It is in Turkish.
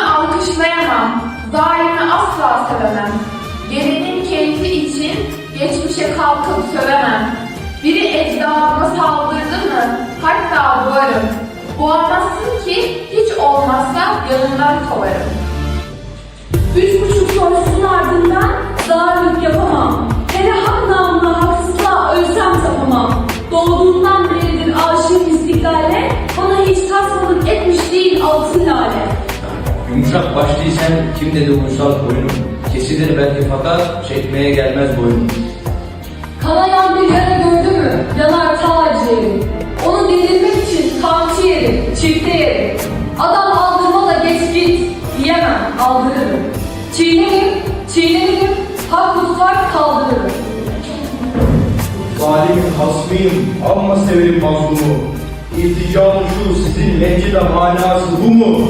alkışlayamam. Zalimi asla sevemem. Gelenin keyfi için geçmişe kalkıp sövemem. Biri ecdadıma saldırdı mı hatta boğarım. Boğamazsın ki hiç olmazsa yanından kovarım. Üç buçuk Yumuşak başlıysan kim dedi uysal boynum? Kesilir belki fakat çekmeye gelmez boynum. Kanayan bir yara gördü mü yanar ta ciğerim. Onu dindirmek için kamçı yerim, çifte yerim. Adam aldırma da geç git diyemem aldırırım. Çiğnerim, çiğnenirim, hak tutar kaldırırım. Zalimin hasmıyım, amma severim mazlumu. İlticam şu sizin lehçede manası bu mu?